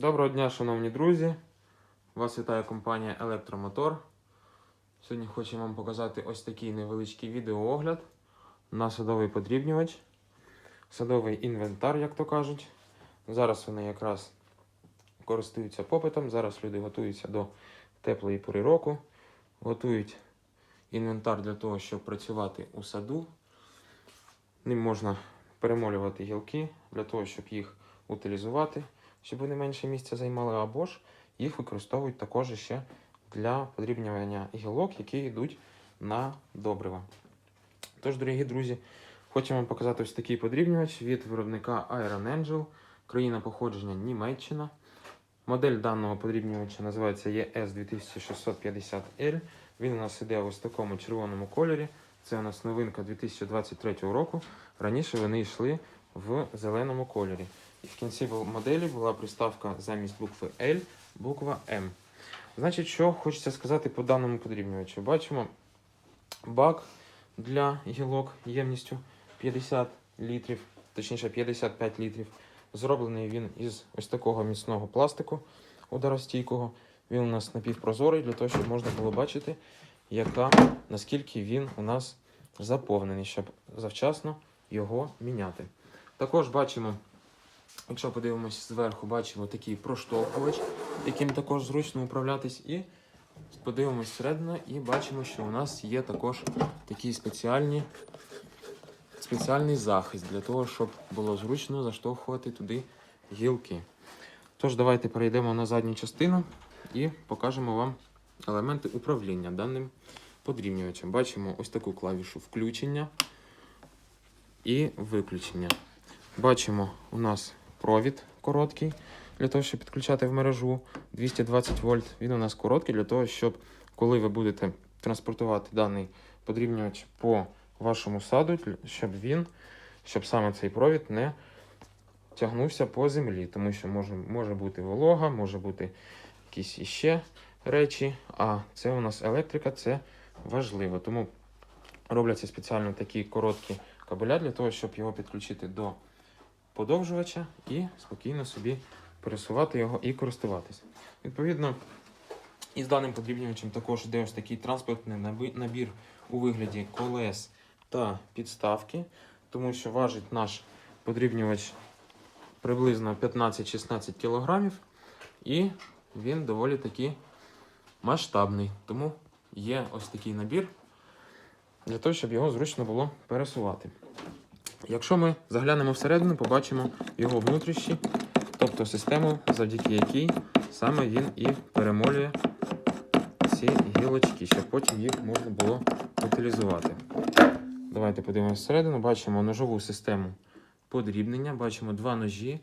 Доброго дня, шановні друзі! Вас вітає компанія Електромотор. Сьогодні хочу вам показати ось такий невеличкий відеоогляд на садовий подрібнювач, садовий інвентар, як то кажуть. Зараз вони якраз користуються попитом. Зараз люди готуються до теплої пори року, готують інвентар для того, щоб працювати у саду. Ним можна перемолювати гілки для того, щоб їх утилізувати щоб вони менше місця займали, або ж їх використовують також ще для подрібнювання гілок, які йдуть на добрива. Тож, дорогі друзі, хочу вам показати ось такий подрібнювач від виробника Iron Angel, країна походження Німеччина. Модель даного подрібнювача називається ES 2650L. Він у нас іде в такому червоному кольорі. Це у нас новинка 2023 року. Раніше вони йшли в зеленому кольорі. І в кінці моделі була приставка замість букви L, буква М. Значить, що хочеться сказати по даному подрібнювачу. Бачимо бак для гілок ємністю 50 літрів, точніше 55 літрів. Зроблений він із ось такого міцного пластику ударостійкого. Він у нас напівпрозорий, для того, щоб можна було бачити, яка, наскільки він у нас заповнений, щоб завчасно його міняти. Також бачимо Якщо подивимося зверху, бачимо такий проштовхувач, яким також зручно управлятись. І подивимось всередину і бачимо, що у нас є також такий спеціальні, спеціальний захист для того, щоб було зручно заштовхувати туди гілки. Тож, давайте перейдемо на задню частину і покажемо вам елементи управління даним подрібнювачем. Бачимо ось таку клавішу включення і виключення. Бачимо у нас провід короткий для того, щоб підключати в мережу 220 вольт. Він у нас короткий для того, щоб коли ви будете транспортувати даний подрібнювач по вашому саду, щоб він, щоб саме цей провід не тягнувся по землі, тому що може, може бути волога, може бути якісь іще речі. А це у нас електрика, це важливо. Тому робляться спеціально такі короткі кабеля для того, щоб його підключити до подовжувача і спокійно собі пересувати його і користуватися. Відповідно, із даним подрібнювачем також йде ось такий транспортний набір у вигляді колес та підставки, тому що важить наш подрібнювач приблизно 15-16 кг, і він доволі таки масштабний. Тому є ось такий набір для того, щоб його зручно було пересувати. Якщо ми заглянемо всередину, побачимо його внутрішні, тобто систему, завдяки якій саме він і перемолює ці гілочки, щоб потім їх можна було утилізувати. Давайте подивимося всередину. Бачимо ножову систему подрібнення, бачимо два ножі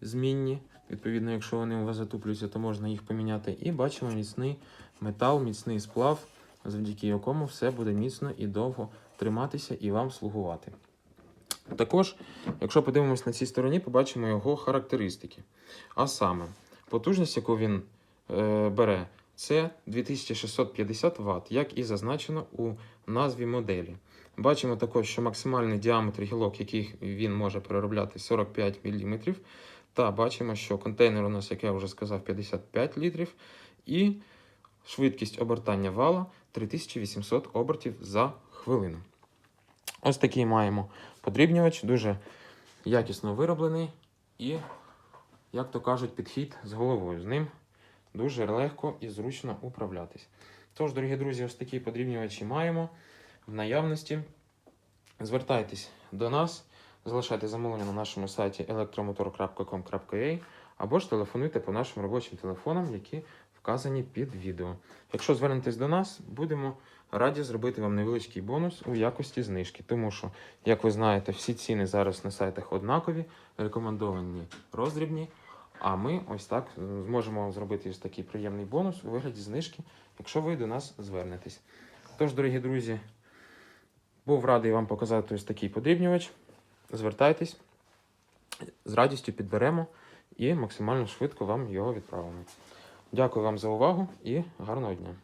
змінні. Відповідно, якщо вони у вас затуплюються, то можна їх поміняти. І бачимо міцний метал, міцний сплав, завдяки якому все буде міцно і довго триматися і вам слугувати. Також, якщо подивимося на цій стороні, побачимо його характеристики. А саме, потужність, яку він е, бере, це 2650 Вт, як і зазначено у назві моделі. Бачимо також, що максимальний діаметр гілок, який він може переробляти, 45 мм. Та бачимо, що контейнер у нас, як я вже сказав, 55 літрів. І швидкість обертання вала 3800 обертів за хвилину. Ось такий маємо подрібнювач, дуже якісно вироблений і, як то кажуть, підхід з головою. З ним дуже легко і зручно управлятись. Тож, дорогі друзі, ось такі подрібнювачі маємо в наявності. Звертайтесь до нас, залишайте замовлення на нашому сайті electromotor.com.ua або ж телефонуйте по нашим робочим телефонам, які вказані під відео. Якщо звернетесь до нас, будемо раді зробити вам невеличкий бонус у якості знижки. Тому що, як ви знаєте, всі ціни зараз на сайтах однакові, рекомендовані роздрібні. А ми ось так зможемо зробити ось такий приємний бонус у вигляді знижки, якщо ви до нас звернетесь. Тож, дорогі друзі, був радий вам показати ось такий подрібнювач. Звертайтесь, з радістю підберемо і максимально швидко вам його відправимо. Дякую вам за увагу і гарного дня!